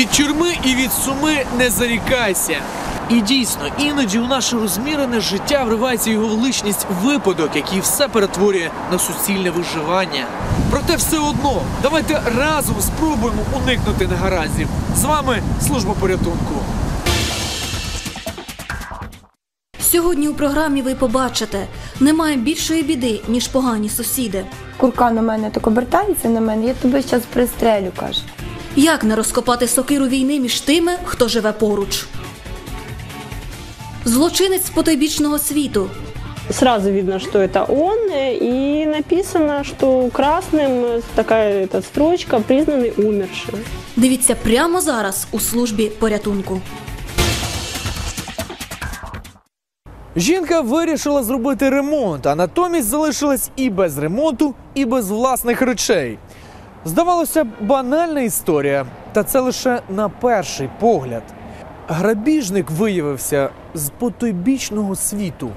Від тюрми і від суми не зарікайся. І дійсно, іноді у наше розмірене життя вривається його величність випадок, який все перетворює на суцільне виживання. Проте все одно, давайте разом спробуємо уникнути негараздів. З вами служба порятунку. Сьогодні у програмі ви побачите, немає більшої біди, ніж погані сусіди. Курка на мене так обертається на мене, я тебе зараз пристрелю, каже. Як не розкопати сокиру війни між тими, хто живе поруч? Злочинець з потойбічного світу. Сразу видно, что это он, э, и написано, что красным э, такая эта строчка признанный умершим. Дивіться прямо зараз у службі порятунку. Жінка вирішила зробити ремонт, а натомість залишилась і без ремонту, і без власних речей. Здавалося банальна історія, та це лише на перший погляд. Грабіжник виявився з потойбічного світу.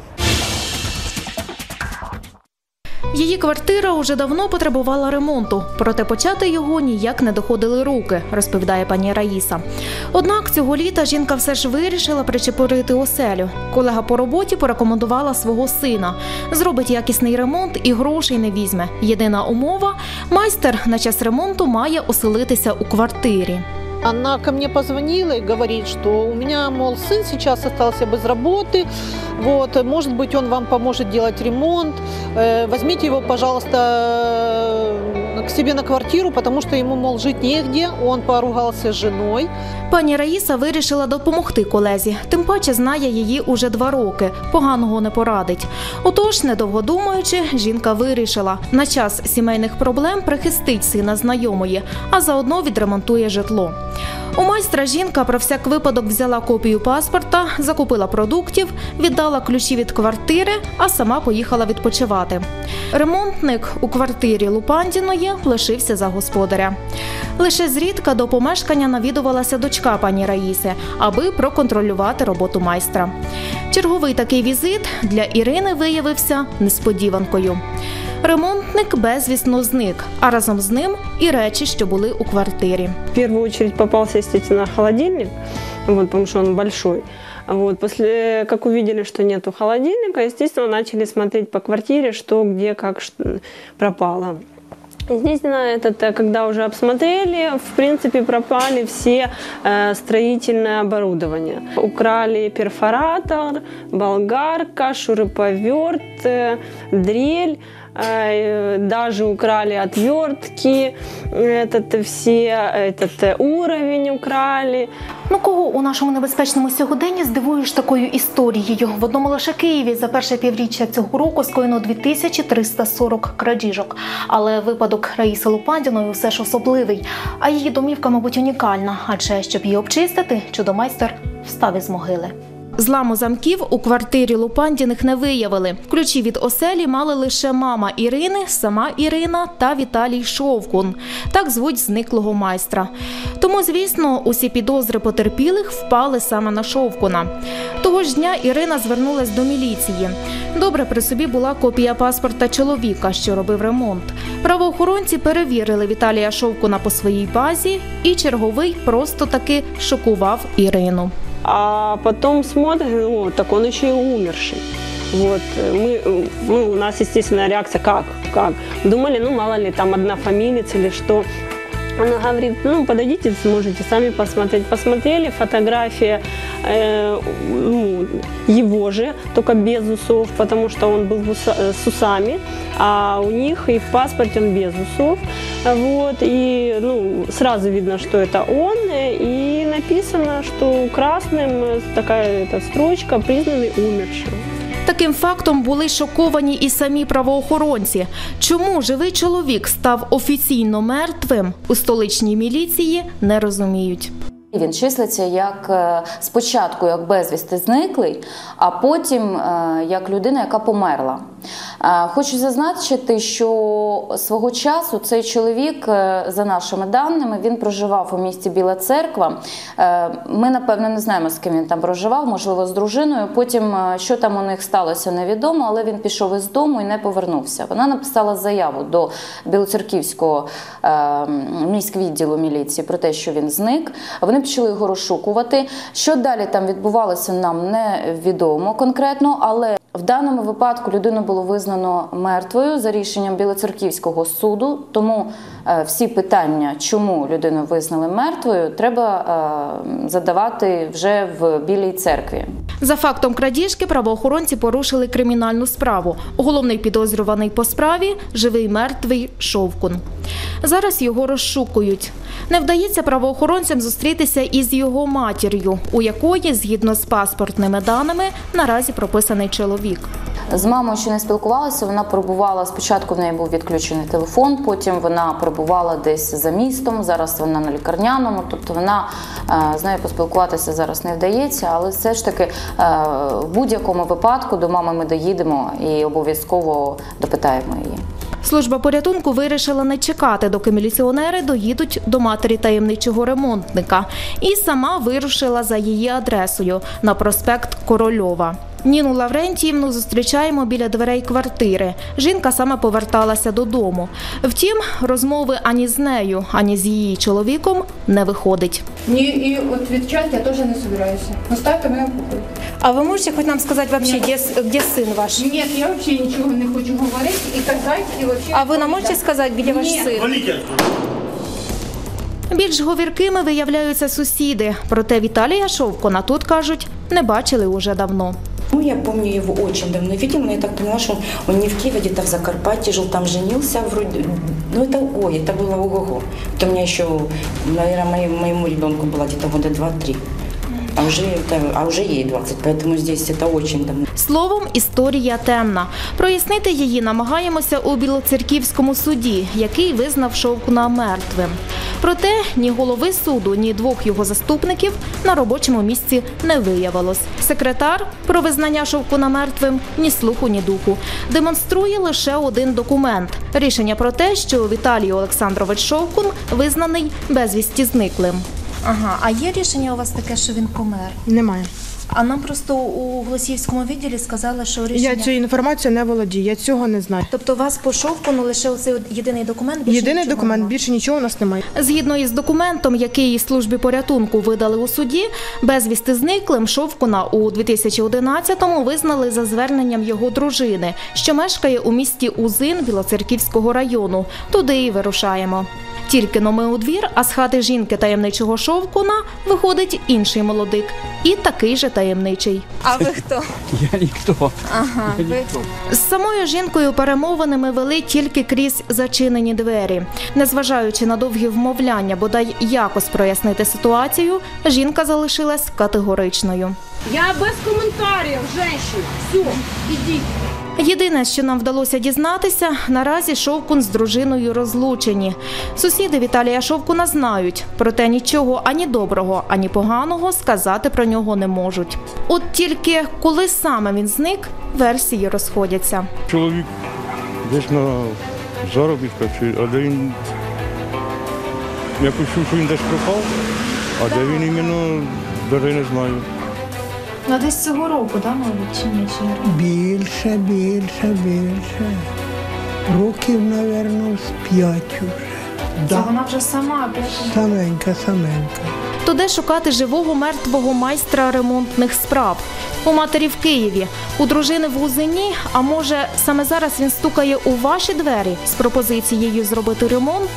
Її квартира уже давно потребувала ремонту, проте почати його ніяк не доходили руки, розповідає пані Раїса. Однак цього літа жінка все ж вирішила причепурити оселю. Колега по роботі порекомендувала свого сина. Зробить якісний ремонт і грошей не візьме. Єдина умова майстер на час ремонту має оселитися у квартирі. Она ко мне позвонила и говорит, что у меня, мол, сын сейчас остался без работы, вот, может быть, он вам поможет делать ремонт, Э, возьмите его, пожалуйста, э, к себе на квартиру, потому что ему, мол, жить негде, он поругался с женой. Пані Раїса вирішила допомогти колезі, тим паче знає її уже два роки. Поганого не порадить. Отож, недовго думаючи, жінка вирішила на час сімейних проблем прихистить сина знайомої, а заодно відремонтує житло. У майстра жінка про всяк випадок взяла копію паспорта, закупила продуктів, віддала ключі від квартири, а сама поїхала відпочивати. Ремонтник у квартирі Лупандіної лишився за господаря. Лише зрідка до помешкання навідувалася дочка пані Раїси, аби проконтролювати роботу майстра. Черговий такий візит для Ірини виявився несподіванкою. Ремонтник безвісно зник, а разом з ним і речі, що були у квартирі. В первую очередь попался, естественно, холодильник, вот, потому что он большой. Вот, после, как увидели, что нету холодильника, естественно, начали смотреть по квартире, что, где, как ш- пропало. Естественно, этот, когда уже обсмотрели, в принципе, пропали все э, строительное оборудование. Украли перфоратор, болгарка, шуруповерт, э, дрель, даже украли отвертки, этот, все, этот э, уровень украли. Ну кого у нашому небезпечному сьогоденні здивуєш такою історією? В одному лише Києві за перше півріччя цього року скоєно 2340 крадіжок. Але випадок Раїси Лупандіної все ж особливий. А її домівка, мабуть, унікальна, адже щоб її обчистити, чудомайстер встав із могили. Зламу замків у квартирі Лупандіних не виявили. Ключі від оселі мали лише мама Ірини, сама Ірина та Віталій Шовкун. Так звуть зниклого майстра. Тому, звісно, усі підозри потерпілих впали саме на Шовкуна. Того ж дня Ірина звернулась до міліції. Добре при собі була копія паспорта чоловіка, що робив ремонт. Правоохоронці перевірили Віталія Шовкуна по своїй базі, і черговий просто таки шокував Ірину. А потом смотрим, ну, так он еще и умерший. Вот, э, мы, ну, у нас, естественно, реакция, как, как? Думали, ну, мало ли, там однофамилец или что. Она говорит, ну, подойдите, сможете сами посмотреть. Посмотрели, фотография э, ну, его же, только без усов, потому что он был уса- э, с усами, а у них и в паспорте он без усов. Вот, и ну, сразу видно, что это он, и написано, что красным э, такая эта строчка признанный умершим. Таким фактом були шоковані і самі правоохоронці. Чому живий чоловік став офіційно мертвим у столичній міліції, не розуміють. Він числиться як е, спочатку як безвісти зниклий, а потім е, як людина, яка померла. Хочу зазначити, що свого часу цей чоловік, е, за нашими даними, він проживав у місті Біла Церква. Е, Ми, напевно, не знаємо, з ким він там проживав, можливо, з дружиною. Потім, е, що там у них сталося, невідомо, але він пішов із дому і не повернувся. Вона написала заяву до Білоцерківського міськвідділу міліції про те, що він зник. Вони почали його розшукувати. Що далі там відбувалося, нам не відомо конкретно, але в даному випадку людину було визнано мертвою за рішенням Білоцерківського суду. Тому всі питання, чому людину визнали мертвою, треба е, задавати вже в білій церкві. За фактом крадіжки правоохоронці порушили кримінальну справу. Головний підозрюваний по справі живий мертвий Шовкун. Зараз його розшукують. Не вдається правоохоронцям зустрітися із його матір'ю, у якої, згідно з паспортними даними, наразі прописаний чоловік. З мамою ще не спілкувалася. Вона перебувала спочатку. В неї був відключений телефон. Потім вона перебувала десь за містом. Зараз вона на лікарняному. Тобто вона е, з нею поспілкуватися зараз не вдається. Але все ж таки, е, в будь-якому випадку до мами ми доїдемо і обов'язково допитаємо її. Служба порятунку вирішила не чекати, доки міліціонери доїдуть до матері таємничого ремонтника, і сама вирушила за її адресою на проспект Корольова. Ніну Лаврентіївну зустрічаємо біля дверей квартири. Жінка саме поверталася додому. Втім, розмови ані з нею, ані з її чоловіком не виходить. Не, и отвечать я тоже не собираюсь. Оставьте меня в. А ви можете хоч нам сказати вообще, де, де син ваш? Нет, я вообще ничего не хочу говорить и казать, и вообще... А ви нам можете сказати, де ваш Ні. син? Більш говіркими виявляються сусіди. Проте Віталія Шовкона тут кажуть, не бачили уже давно. Ну, я помню его очень давно видел, но я так поняла, что он не в Киеве, где-то в Закарпатье жил, там женился вроде. Ну, это, ой, это было ого-го. Это у меня еще, наверное, моему, моему ребенку было где-то года два-три. А уже, это, а уже ей 20, поэтому здесь это очень давно. Словом, історія темна. Прояснити її намагаємося у Білоцерківському суді, який визнав Шовкуна мертвим. Проте ні голови суду, ні двох його заступників на робочому місці не виявилось. Секретар про визнання Шовкуна мертвим ні слуху, ні духу. Демонструє лише один документ: рішення про те, що Віталій Олександрович Шовкун визнаний безвісті зниклим. Ага, а є рішення у вас таке, що він помер? Немає. А нам просто у Голосіївському відділі сказали, що рішення... Я цією інформацією не володію, я цього не знаю. Тобто у вас по Шовкуну лише оцей єдиний документ? більше Єдиний нічого документ, нема? більше нічого у нас немає. Згідно із документом, який службі порятунку видали у суді, безвісти зниклим Шовкуна у 2011-му визнали за зверненням його дружини, що мешкає у місті Узин Білоцерківського району. Туди і вирушаємо. Тільки но ми у двір, а з хати жінки таємничого Шовкуна виходить інший молодик. І такий же таємничий. А ви хто? Я ніхто. Ага, ви... З самою жінкою перемовини ми вели тільки крізь зачинені двері. Незважаючи на довгі вмовляння, бодай якось прояснити ситуацію, жінка залишилась категоричною. Я без коментарів, женщина. Все, ідіть. Єдине, що нам вдалося дізнатися, наразі Шовкун з дружиною розлучені. Сусіди Віталія Шовкуна знають, проте нічого ані доброго, ані поганого сказати про нього не можуть. От тільки коли саме він зник, версії розходяться. Чоловік десь на заробітках, чи- а де він. Я почув, що він десь пропав, а де він іменно, навіть не знаю. Ну, десь цього року, да, мабуть, чи ні? Чи не? Більше, більше, більше. Років, мабуть, з п'ять уже. Це Да. вона вже сама пішла. Саменька, саменька. То де шукати живого мертвого майстра ремонтних справ? У матері в Києві, у дружини в Гузині. А може, саме зараз він стукає у ваші двері з пропозицією зробити ремонт?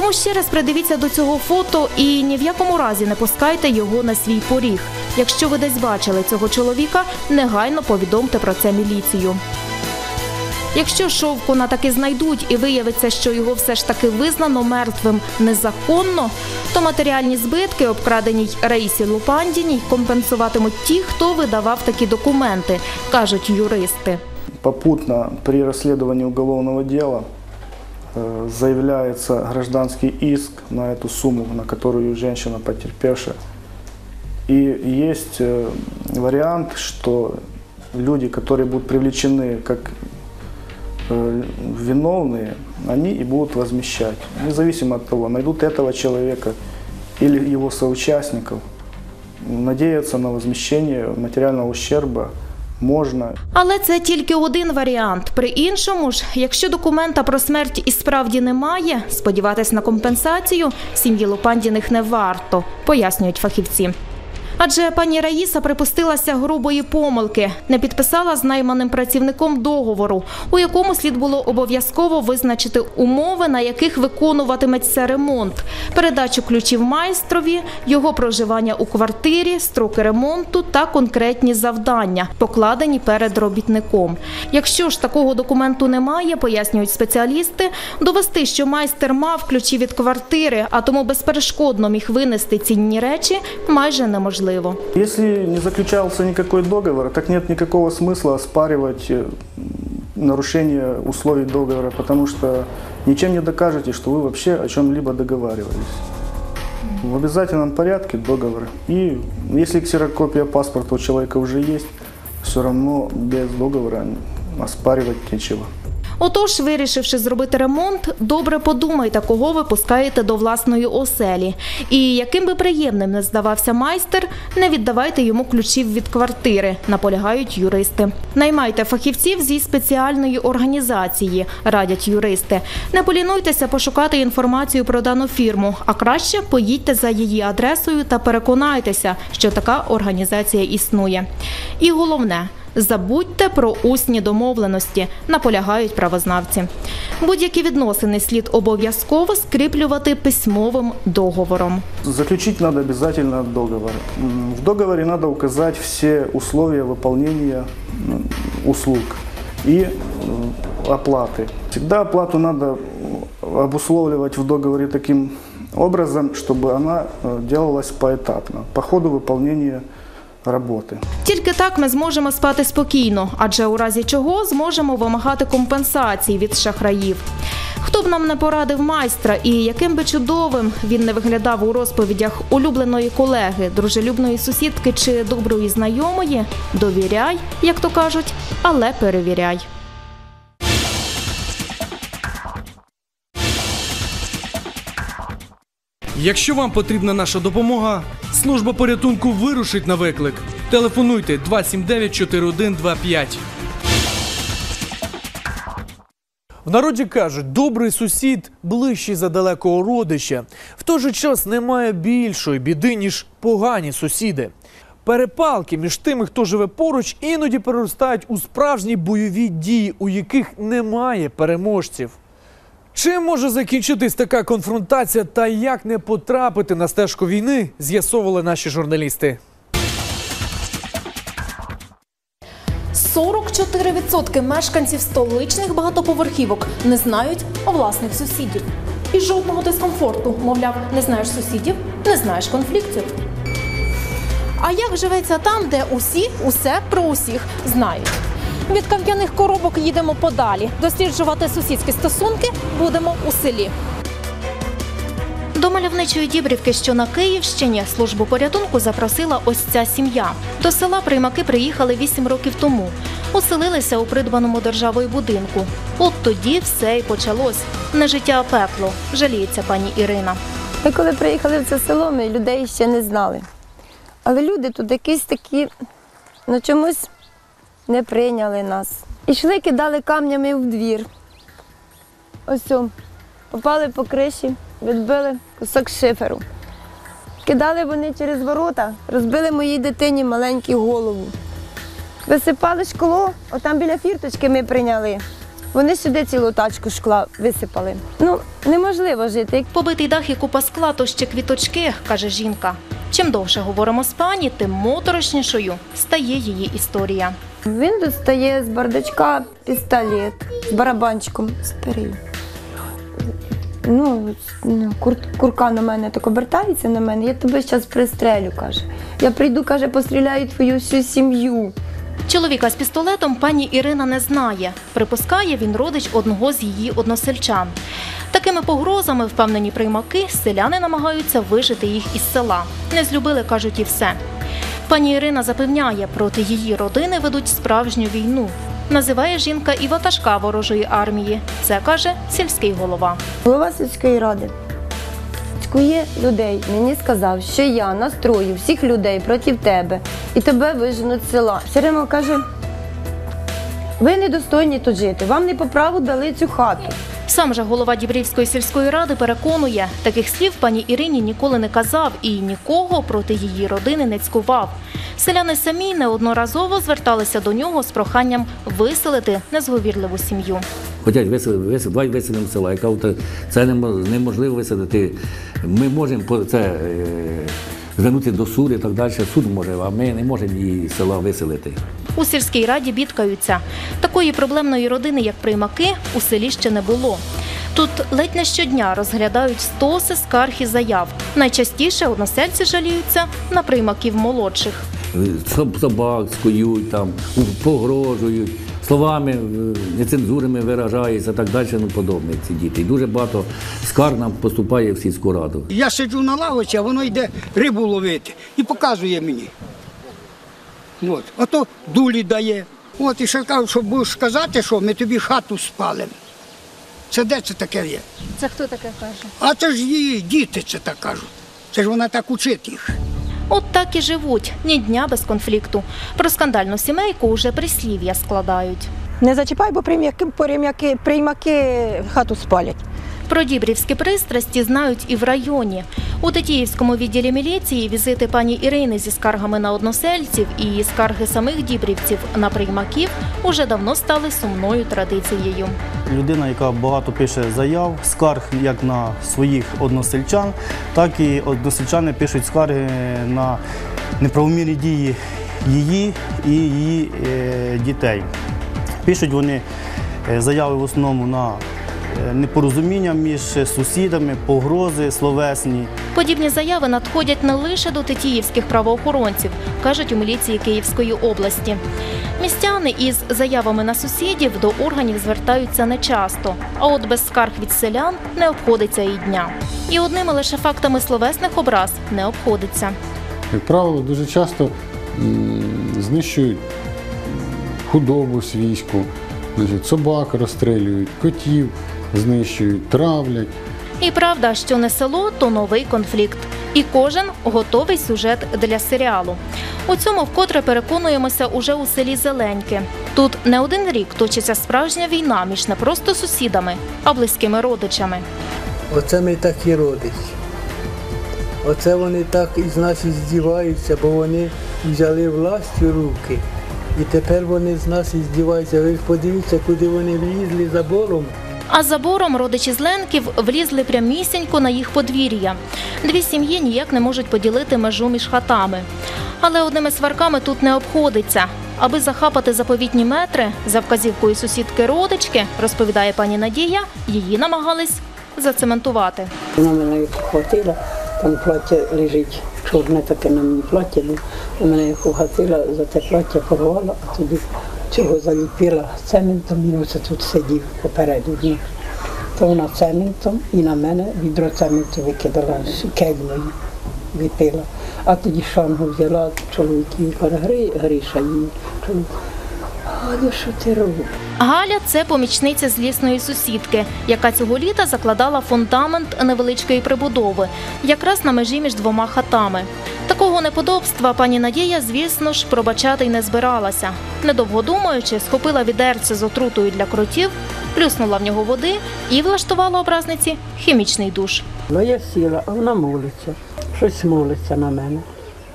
Тому ще раз придивіться до цього фото і ні в якому разі не пускайте його на свій поріг. Якщо ви десь бачили цього чоловіка, негайно повідомте про це міліцію. Якщо Шовкуна таки знайдуть і виявиться, що його все ж таки визнано мертвим незаконно, то матеріальні збитки, обкраденій Раїсі Лупандіній, компенсуватимуть ті, хто видавав такі документи, кажуть юристи. Попутно при расследовании уголовного дела э, заявляется гражданский иск на эту сумму, на которую женщина потерпевшая. И есть э, вариант, что люди, которые будут привлечены как э, виновные, они и будут возмещать. Независимо от того, найдут этого человека или его соучастников. Надеяться на возмещение материального ущерба можно. Але це тільки один варіант. При іншому ж, якщо документа про смерть і справді немає, сподіватись на компенсацію сім'ї Лупандіних не варто, пояснюють фахівці. Адже пані Раїса припустилася грубої помилки, не підписала з найманим працівником договору, у якому слід було обов'язково визначити умови, на яких виконуватиметься ремонт, передачу ключів майстрові, його проживання у квартирі, строки ремонту та конкретні завдання, покладені перед робітником. Якщо ж такого документу немає, пояснюють спеціалісти, довести, що майстер мав ключі від квартири, а тому безперешкодно міг винести цінні речі, майже неможливо. Если не заключался никакой договор, так нет никакого смысла оспаривать э, нарушение условий договора, потому что ничем не докажете, что вы вообще о чем-либо договаривались. В обязательном порядке договор. И если ксерокопия паспорта у человека уже есть, все равно без договора оспаривать нечего. Отож, вирішивши зробити ремонт, добре подумайте, кого ви пускаєте до власної оселі. І яким би приємним не здавався майстер, не віддавайте йому ключів від квартири, наполягають юристи. Наймайте фахівців зі спеціальної організації, радять юристи. Не полінуйтеся пошукати інформацію про дану фірму, а краще поїдьте за її адресою та переконайтеся, що така організація існує. І головне. Забудьте про усні домовленості, наполягають правознавці. Будь-які відносини слід обов'язково скріплювати письмовим договором. Заключить надо обязательно договор. М, В договоре надо указать все условия выполнения м, услуг и м, оплаты. Всегда оплату надо м, обусловливать в договоре таким образом, чтобы она э, делалась поэтапно, по ходу выполнения работы. Тільки так ми зможемо спати спокійно, адже у разі чого зможемо вимагати компенсації від шахраїв. Хто б нам не порадив майстра і яким би чудовим він не виглядав у розповідях улюбленої колеги, дружелюбної сусідки чи доброї знайомої, довіряй, як то кажуть, але перевіряй. Якщо вам потрібна наша допомога, служба порятунку вирушить на виклик. Телефонуйте 279 4125. В народі кажуть, добрий сусід ближчий за далекого родича. В той же час немає більшої біди, ніж погані сусіди. Перепалки між тими, хто живе поруч, іноді переростають у справжні бойові дії, у яких немає переможців. Чим може закінчитись така конфронтація та як не потрапити на стежку війни, з'ясовували наші журналісти. 44% мешканців столичних багатоповерхівок не знають власних сусідів. І жодного дискомфорту, мовляв, не знаєш сусідів, не знаєш конфліктів. А як живеться там, де усі усе про усіх знають? Від кам'яних коробок їдемо подалі. Досліджувати сусідські стосунки будемо у селі. До мальовничої Дібрівки, що на Київщині, службу порятунку запросила ось ця сім'я. До села приймаки приїхали вісім років тому. Оселилися у придбаному державою будинку. От тоді все і почалось. Не життя, а пекло, жаліється пані Ірина. Ми коли приїхали в це село, ми людей ще не знали. Але люди тут якісь такі, ну чомусь не прийняли нас. Ішли, кидали камнями в двір. Ось, попали по криші, відбили кусок шиферу. Кидали вони через ворота, розбили моїй дитині маленьку голову. Висипали шкло, отам біля фірточки ми прийняли. Вони сюди цілу тачку шкла висипали. Ну, неможливо жити. Побитий дах і купа скла, то ще квіточки, каже жінка. Чим довше говоримо з пані, тим моторошнішою стає її історія. Він достає з бардачка пістолет з барабанчиком старий. Ну, ну, кур, курка на мене так обертається на мене, я тебе зараз пристрелю, каже. Я прийду, каже, постріляю твою всю сім'ю. Чоловіка з пістолетом пані Ірина не знає. Припускає, він родич одного з її односельчан. Такими погрозами, впевнені приймаки, селяни намагаються вижити їх із села. Не злюбили, кажуть, і все. Пані Ірина запевняє, проти її родини ведуть справжню війну. Називає жінка і ватажка ворожої армії. Це каже сільський голова. Голова сільської ради цькує людей. Мені сказав, що я настрою всіх людей проти тебе і тебе виженуть з села. Все каже, ви недостойні тут жити, вам не по праву дали цю хату. Сам же голова Дібрівської сільської ради переконує, таких слів пані Ірині ніколи не казав і нікого проти її родини не цькував. Селяни самі неодноразово зверталися до нього з проханням виселити незговірливу сім'ю. Хочуть виселити, виселити, давай виселимо села. Я кажу, «Та це неможливо виселити. Ми можемо це е, звернутися до суду і так далі. Суд може, а ми не можемо її села виселити. У сільській раді бідкаються. Такої проблемної родини, як приймаки, у селі ще не було. Тут ледь не щодня розглядають стоси скарг і заяв. Найчастіше односельці жаліються на приймаків молодших. Собак скують, там, погрожують, словами е, нецензурними виражаються, так далі, ну подобне ці діти. І дуже багато скарг нам поступає в сільську раду. Я сиджу на лавочці, а воно йде рибу ловити і показує мені. От. Ото дулі дає. От і ще кажуть, що будеш сказати, що ми тобі хату спалимо. Це де це таке є? Це хто таке каже? А це ж її діти це так кажуть. Це ж вона так учить їх. От так і живуть ні дня без конфлікту. Про скандальну сімейку уже прислів'я складають. Не зачіпай, бо приймаки, приймаки, приймаки хату спалять. Про дібрівські пристрасті знають і в районі. У Тетіївському відділі міліції візити пані Ірини зі скаргами на односельців і скарги самих дібрівців на приймаків уже давно стали сумною традицією. Людина, яка багато пише заяв, скарг як на своїх односельчан, так і односельчани пишуть скарги на неправомірні дії її і її е, дітей. Пишуть вони е, заяви в основному на непорозуміння між сусідами, погрози словесні. Подібні заяви надходять не лише до тетіївських правоохоронців, кажуть у міліції Київської області. Містяни із заявами на сусідів до органів звертаються нечасто, а от без скарг від селян не обходиться і дня. І одними лише фактами словесних образ не обходиться. Як правило, дуже часто знищують худобу свійську, собак розстрілюють, котів знищують, травлять. І правда, що не село, то новий конфлікт. І кожен готовий сюжет для серіалу. У цьому вкотре переконуємося уже у селі Зеленьке. Тут не один рік точиться справжня війна між не просто сусідами, а близькими родичами. Оце ми такі родичі. Оце вони так із нас і здіваються, бо вони взяли власть у руки. І тепер вони з нас і здіваються. Ви подивіться, куди вони влізли забором. А забором родичі Зленків влізли прямісінько на їх подвір'я. Дві сім'ї ніяк не можуть поділити межу між хатами. Але одними сварками тут не обходиться. Аби захапати заповітні метри за вказівкою сусідки родички, розповідає пані Надія, її намагались зацементувати. Вона мене хватила, там плаття лежить, чорне таке на мені плаття, вона мене хватила, за те плаття порвала, а тоді цього заліпила цементом, він оце тут сидів попереду. То вона цементом і на мене відро цементу викидала з кельмою, випила. А тоді шангу взяла чоловіків, каже, Гри, Гриша її. Чоловік, Галя, що ти робиш? Галя це помічниця злісної сусідки, яка цього літа закладала фундамент невеличкої прибудови, якраз на межі між двома хатами. Такого неподобства пані Надія, звісно ж, пробачати й не збиралася. Недовго думаючи, схопила відерце з отрутою для кротів, плюснула в нього води і влаштувала образниці хімічний душ. Ну, я сіла, а вона молиться, щось молиться на мене.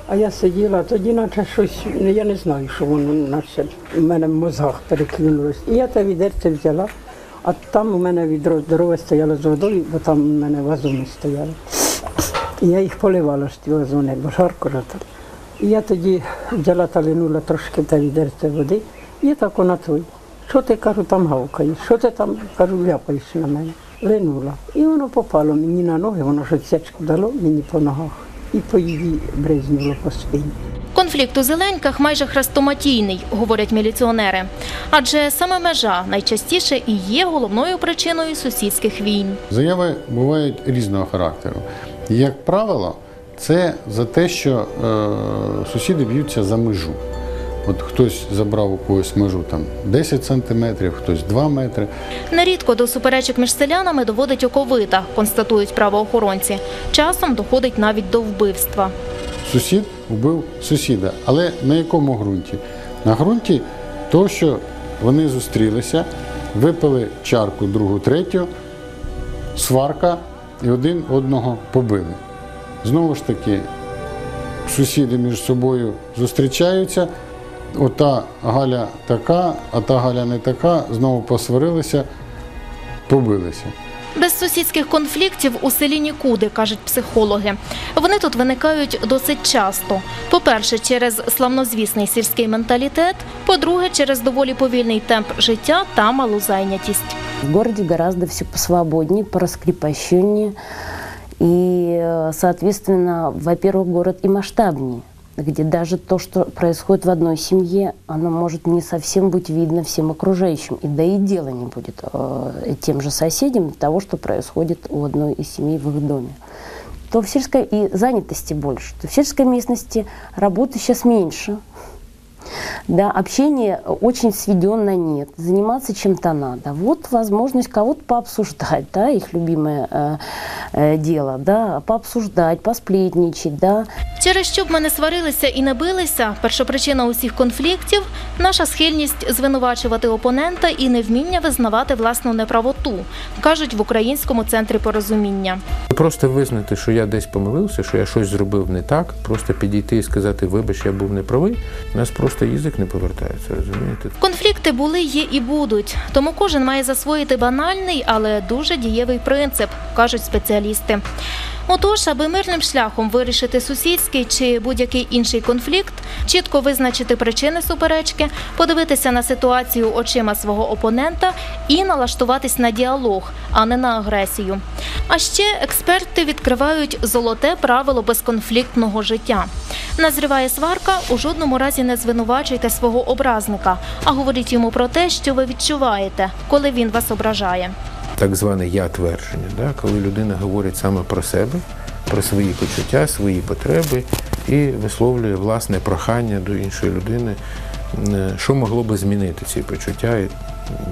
А я сиділа, тоді наче щось, ну, я не знаю, що воно наче в мене в мозгах переклюнулось. І я те відерце взяла, а там у мене відро здорове стояло з водою, бо там у мене вазони стояли. І я їх поливала з ті вазони, бо жарко ж там. І я тоді взяла та линула трошки те відерце води, і так вона той. Що ти кажу, там гавкаєш? Що ти там кажу, ляпаєш на мене? Линула. І воно попало мені на ноги, воно щось дало мені по ногах. І по її бризнуло по спині. Конфлікт у зеленьках майже хрестоматійний, говорять міліціонери. Адже саме межа найчастіше і є головною причиною сусідських війн. Заяви бувають різного характеру. Як правило, це за те, що е, сусіди б'ються за межу. От хтось забрав у когось межу там 10 сантиметрів, хтось 2 метри. Нерідко до суперечок між селянами доводить оковита, констатують правоохоронці. Часом доходить навіть до вбивства. Сусід вбив сусіда. Але на якому ґрунті? На ґрунті того, що вони зустрілися, випили чарку, другу, третю, сварка і один одного побили. Знову ж таки, сусіди між собою зустрічаються. Ота Галя така, а та Галя не така, знову посварилися, побилися. Без сусідських конфліктів у селі нікуди, кажуть психологи. Вони тут виникають досить часто. По-перше, через славнозвісний сільський менталітет, по-друге, через доволі повільний темп життя та малу зайнятість. В городе гораздо все посвободнее, пораскрепощеннее. И, э, соответственно, во-первых, город и масштабнее, где даже то, что происходит в одной семье, оно может не совсем быть видно всем окружающим. И да и дела не будет э, тем же соседям того, что происходит у одной из семей в их доме. То в сельской и занятости больше. То в сельской местности работы сейчас меньше. Да, общение очень сведенно нет. Заниматься чем-то надо. Вот возможность кого-то пообсуждать, да, их любимое э, э, дело, да, пообсуждать, посплетничать, да. Через що б ми не сварилися і не билися, першопричина усіх конфліктів наша схильність звинувачувати опонента і невміння визнавати власну неправоту, кажуть в Українському центрі порозуміння. Просто визнати, що я десь помилився, що я щось зробив не так, просто підійти і сказати, вибач, я був неправий, у нас просто язик не повертається, розумієте? Конфлікти були, є і будуть. Тому кожен має засвоїти банальний, але дуже дієвий принцип, кажуть спеціалісти. Отож, аби мирним шляхом вирішити сусідський чи будь-який інший конфлікт, чітко визначити причини суперечки, подивитися на ситуацію очима свого опонента і налаштуватись на діалог, а не на агресію. А ще експерти відкривають золоте правило безконфліктного життя. Назріває сварка, у жодному разі не звинувачуйте свого образника, а говоріть йому про те, що ви відчуваєте, коли він вас ображає. Так зване я твердження, да? коли людина говорить саме про себе, про свої почуття, свої потреби і висловлює власне прохання до іншої людини, е, що могло би змінити ці почуття і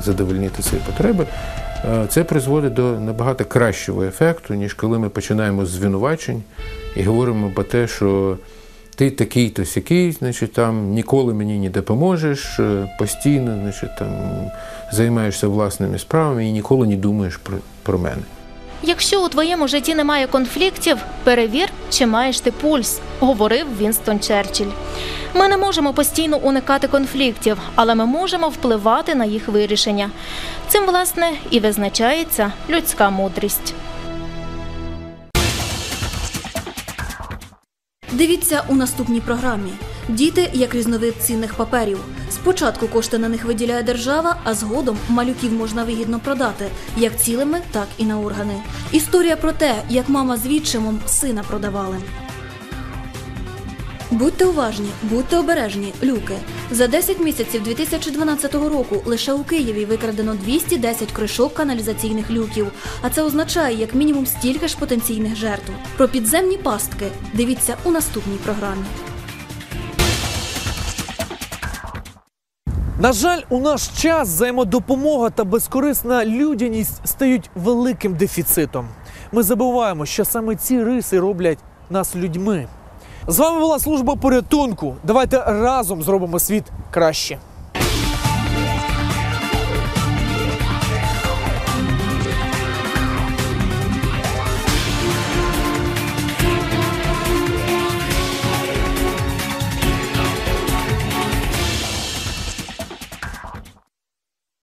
задовольнити ці потреби. Е, Це призводить до набагато кращого ефекту, ніж коли ми починаємо з звинувачень і говоримо про те, що ти такий-то сякий, значить, там ніколи мені не допоможеш, е, постійно, значить, там займаєшся власними справами і ніколи не думаєш про, про мене. Якщо у твоєму житті немає конфліктів, перевір, чи маєш ти пульс, говорив Вінстон Черчилль. Ми не можемо постійно уникати конфліктів, але ми можемо впливати на їх вирішення. Цим, власне, і визначається людська мудрість. Дивіться у наступній програмі. Діти як різновид цінних паперів. Спочатку кошти на них виділяє держава, а згодом малюків можна вигідно продати як цілими, так і на органи. Історія про те, як мама з відчимом сина продавали. Будьте уважні, будьте обережні, люки. За 10 місяців 2012 року лише у Києві викрадено 210 кришок каналізаційних люків. А це означає як мінімум стільки ж потенційних жертв. Про підземні пастки дивіться у наступній програмі. На жаль, у наш час взаємодопомога та безкорисна людяність стають великим дефіцитом. Ми забуваємо, що саме ці риси роблять нас людьми. З вами була служба порятунку. Давайте разом зробимо світ краще.